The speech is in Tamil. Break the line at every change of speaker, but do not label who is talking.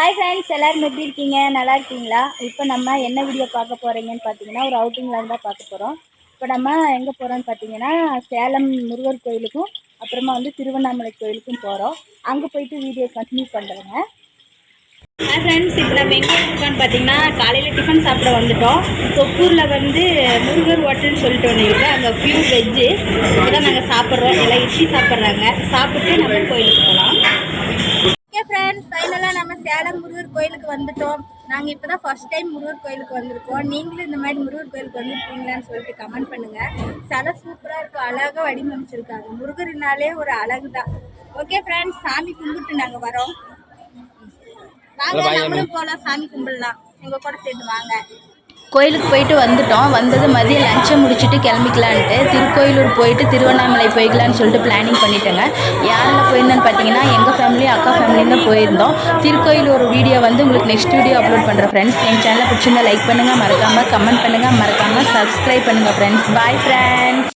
ஹாய் ஃப்ரெண்ட்ஸ் எல்லோரும் எப்படி இருக்கீங்க நல்லா இருக்கீங்களா இப்போ நம்ம என்ன வீடியோ பார்க்க போகிறீங்கன்னு பார்த்தீங்கன்னா ஒரு அவுட்டிங்கில் தான் பார்க்க போகிறோம் இப்போ நம்ம எங்கே போகிறோம்னு பார்த்தீங்கன்னா சேலம் முருகர் கோயிலுக்கும் அப்புறமா வந்து திருவண்ணாமலை கோயிலுக்கும் போகிறோம் அங்கே போயிட்டு வீடியோ கண்டினியூ பண்ணுறேங்க
ஹாய் ஃப்ரெண்ட்ஸ் இப்போ நம்ம எங்கே இருக்கோம்னு பார்த்தீங்கன்னா காலையில் டிஃபன் சாப்பிட வந்துட்டோம் தொப்பூரில் வந்து முருகர் ஹோட்டல்னு சொல்லிட்டு ஒன்று இருக்குது அங்கே பியூர் வெஜ்ஜு இப்போ தான் நாங்கள் சாப்பிட்றோம் நல்லா இட்லி சாப்பிட்றாங்க சாப்பிட்டு நம்ம கோயிலுக்கு போகலாம்
சேலம் முருகர் கோயிலுக்கு வந்துட்டோம் நாங்கள் இப்போ தான் டைம் முருகர் கோயிலுக்கு வந்திருக்கோம் நீங்களும் இந்த மாதிரி முருகர் கோயிலுக்கு வந்துருக்கீங்களான்னு சொல்லிட்டு கமெண்ட் பண்ணுங்கள் சில சூப்பராக இருக்கும் அழகாக வடிவமைச்சிருக்காங்க முருகர்னாலே ஒரு அழகு தான் ஓகே ஃப்ரெண்ட்ஸ் சாமி கும்பிட்டு நாங்கள் வரோம் வாங்க நம்மளும் போலாம் சாமி கும்பிடலாம் எங்கள் கூட சேர்ந்து வாங்க
கோயிலுக்கு போயிட்டு வந்துட்டோம் வந்தது மதியம் லஞ்சம் முடிச்சுட்டு கிளம்பிக்கலான்ட்டு திருக்கோயிலூர் போயிட்டு திருவண்ணாமலை போய்க்கலான்னு சொல்லிட்டு பிளானிங் பண்ணிட்டேங்க யாரில் போயிருந்தேன்னு பார்த்தீங்கன்னா எங்கள் ஃபேமிலி அக்கா ஃபேமிலியும் தான் போயிருந்தோம் திருக்கோயிலூர் வீடியோ வந்து உங்களுக்கு நெக்ஸ்ட் வீடியோ அப்லோட் பண்ணுறேன் ஃப்ரெண்ட்ஸ் என் சேனலை பிடிச்சிருந்தா லைக் பண்ணுங்கள் மறக்காமல் கமெண்ட் பண்ணுங்கள் மறக்காமல் சப்ஸ்கிரைப் பண்ணுங்கள் ஃப்ரெண்ட்ஸ் பாய் ஃப்ரெண்ட்ஸ்